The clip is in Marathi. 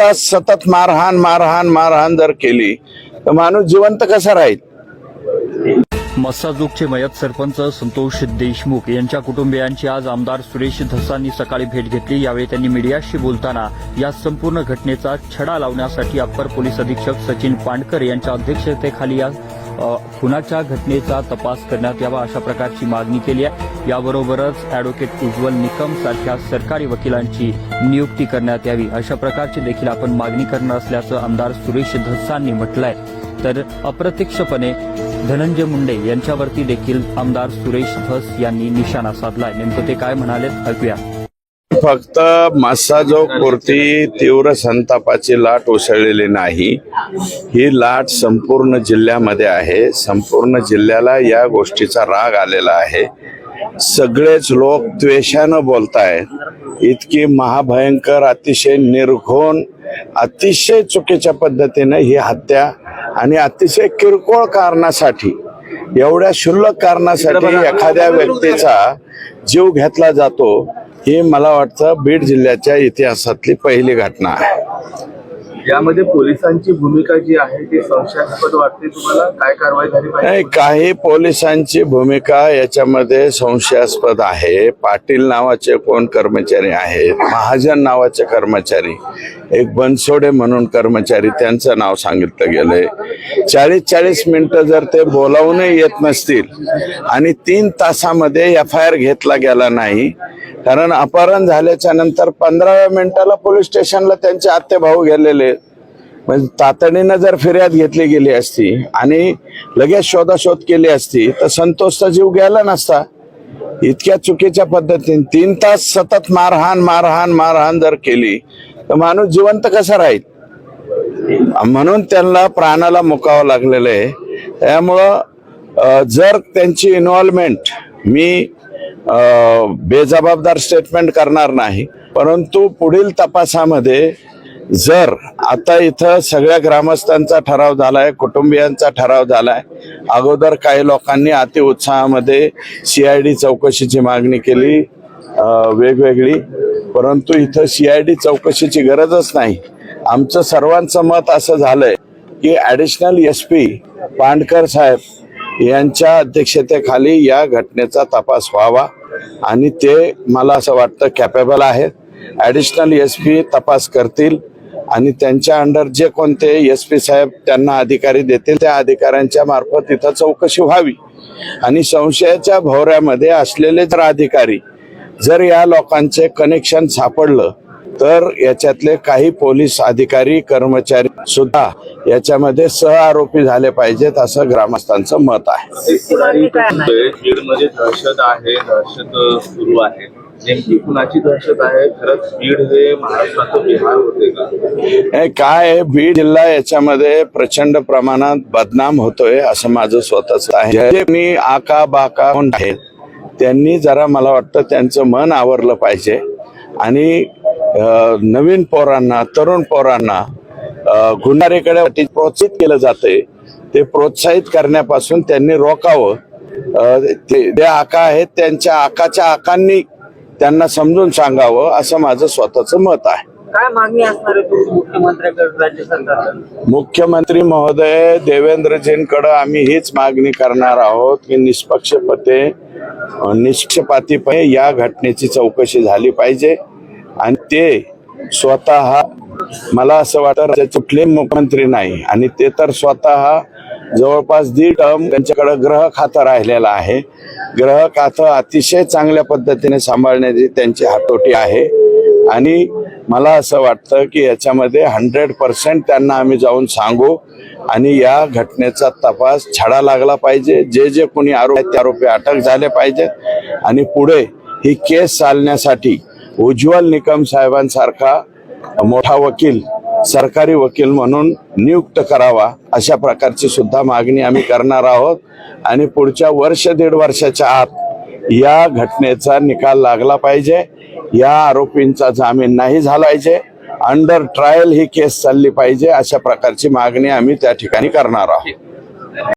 तास सतत मारहाण मारहाण मारहाण जर केली तर माणूस जिवंत कसा राहील? मस्साजोगचे मयत सरपंच संतोष देशमुख यांच्या कुटुंबियांची आज आमदार सुरेश धसांनी सकाळी भेट घेतली. यावेळी त्यांनी मीडियाशी बोलताना या संपूर्ण घटनेचा छडा लावण्यासाठी अप्पर पोलीस अधीक्षक सचिन पांडकर यांच्या अध्यक्षतेखाली या खुनाच्या घटनेचा तपास करण्यात यावा अशा प्रकारची मागणी केली आहे. याबरोबरच अॅडव्होकेट उज्ज्वल निकम सारख्या सरकारी वकिलांची नियुक्ती करण्यात यावी अशा प्रकारची देखील आपण मागणी करणार असल्याचं आमदार सुरेश धसांनी म्हटलंय. तर अप्रत्यक्षपणे धनंजय मुंडे यांच्यावरती देखील आमदार सुरेश धस यांनी निशाणा साधलाय. नेमकं ते काय म्हणालेत ऐकूया. फक्त मसाजोग कुर्ती तीव्र संतापाची लाट उसळलेली नाही ही लाट संपूर्ण जिल्ह्यामध्ये आहे. संपूर्ण जिल्ह्याला या गोष्टीचा राग आलेला आहे. सगळेच लोक द्वेषानं बोलतायत. इतकी महाभयंकर अतिशय निर्घोण अतिशय चुकीच्या पद्धतीने ही हत्या आणि अतिशय किरकोळ कारणासाठी एवढ्या क्षुल्लक कारणासाठी एखाद्या व्यक्तीचा जीव घेतला जातो ही मला वाटतं बीड जिल्ह्याच्या इतिहासातली पहिली घटना आहे. यामध्ये पोलिसांची भूमिका जी आहे ती संशयास्पद वाटते तुम्हाला? काय कारवाई झाली नाही काही पोलिसांची भूमिका याच्यामध्ये संशयास्पद आहे. पाटील नावाचे कोण कर्मचारी आहेत? महाजन नावाचे कर्मचारी. एक बनसोडे म्हणून कर्मचारी त्यांचं नाव सांगितलं गेलंय. चाळीस चाळीस मिनिटं जर ते बोलावूनही येत नसतील आणि तीन तासामध्ये एफ आय आर घेतला गेला नाही कारण अपहरण झाल्याच्यानंतर पंधराव्या मिनिटाला पोलीस स्टेशनला त्यांचे आत्ते भाऊ गेलेले. म्हणजे तातडीनं जर फिर्याद घेतली गेली असती आणि लगेच शोधाशोध केली असती तर संतोषचा जीव गेला नसता. इतक्या चुकीच्या पद्धतीने तीन तास सतत मारहाण मारहाण मारहाण जर केली तर माणूस जिवंत कसा राहील? म्हणून त्यांना प्राणाला मुकावं लागलेलं आहे. त्यामुळं जर त्यांची इन्व्हॉल्वमेंट मी बेजबाबदार स्टेटमेंट करणार नाही परंतु पुढील तपासामध्ये जर आता इथं सगळ्या ग्रामस्थांचा ठराव झालाय कुटुंबियांचा ठराव झालाय अगोदर काही लोकांनी अतिउत्साहामध्ये डी चौकशीची मागणी केली वेगवेगळी. परंतु इथं सीआयडी चौकशीची गरजच नाही. आमचं सर्वांचं मत असं झालंय की ऍडिशनल एस पी पांडकर साहेब यांच्या अध्यक्षतेखाली या घटनेचा तपास व्हावा आणि ते मला असं वाटतं कॅपेबल आहेत. ॲडिशनल एस पी तपास करतील आणि त्यांच्या अंडर जे कोणते एस पी साहेब त्यांना अधिकारी देतील त्या अधिकाऱ्यांच्या मार्फत तिथं चौकशी व्हावी. आणि संशयाच्या भोवऱ्यामध्ये असलेले जर अधिकारी जर या लोकांचे कनेक्शन सापडलं तर याच्यातले काही पोलीस अधिकारी कर्मचारी सुद्धा याच्यामध्ये सहआरोपी झाले पाहिजेत असं ग्रामस्थांचं मत आहे. बीडमध्ये दहशत आहे दहशत सुरू आहे. नेमकी कुणाची दहशत आहे? खरंच बीड हे महाराष्ट्राचं बिहार होते का? काय बीड जिल्हा याच्यामध्ये प्रचंड प्रमाणात बदनाम होतोय असं माझं स्वतःच आहे. आका बाका आहेत त्यांनी जरा मला वाटतं त्यांचं मन आवरलं पाहिजे. आणि नवीन पोरांना तरुण पोरांना अं, गुन्हारीकडे प्रोत्साहित केलं जाते ते प्रोत्साहित करण्यापासून त्यांनी रोखावं. ते जे आका आहेत त्यांच्या आकाच्या आकांनी त्यांना समजून सांगावं असं माझं स्वतःचं मत आहे. काय मागणी असणार आहे तुमची मुख्यमंत्र्याकडे राज्य सरकारकडे मुख्यमंत्री महोदय देवेंद्रजींकडे आम्ही हीच मागणी करणार आहोत की निष्पक्षपते निष्क्षपातीपणे निष्पक्षपातीपणे या घटनेची चौकशी झाली पाहिजे. आणि ते स्वतः मला असं वाटतं कुठले मुख्यमंत्री नाही. आणि ते तर स्वतः जवळपास दीड टर्म त्यांच्याकडे ग्रह खातं राहिलेलं आहे. ग्रह खातं अतिशय चांगल्या पद्धतीने सांभाळण्याची त्यांची हातोटी आहे. आणि मला असं वाटतं की याच्यामध्ये हंड्रेड पर्सेंट त्यांना आम्ही जाऊन सांगू आणि या घटनेचा तपास छडा लागला पाहिजे. जे जे कोणी आरोप आहेत आरोपी अटक झाले पाहिजेत आणि पुढे ही केस चालण्यासाठी उज्ज्वल निकम साहेबांसारखा मोठा वकील सरकारी वकील म्हणून नियुक्त करावा अशा प्रकारची सुद्धा मागणी आम्ही करणार आहोत. आणि पुढच्या वर्ष दीड वर्षाच्या आत या घटनेचा निकाल लागला पाहिजे. या आरोपींचा जामीन नाही झालायचे. अंडर ट्रायल ही केस चालली पाहिजे अशा प्रकारची मागणी आम्ही त्या ठिकाणी करणार आहोत.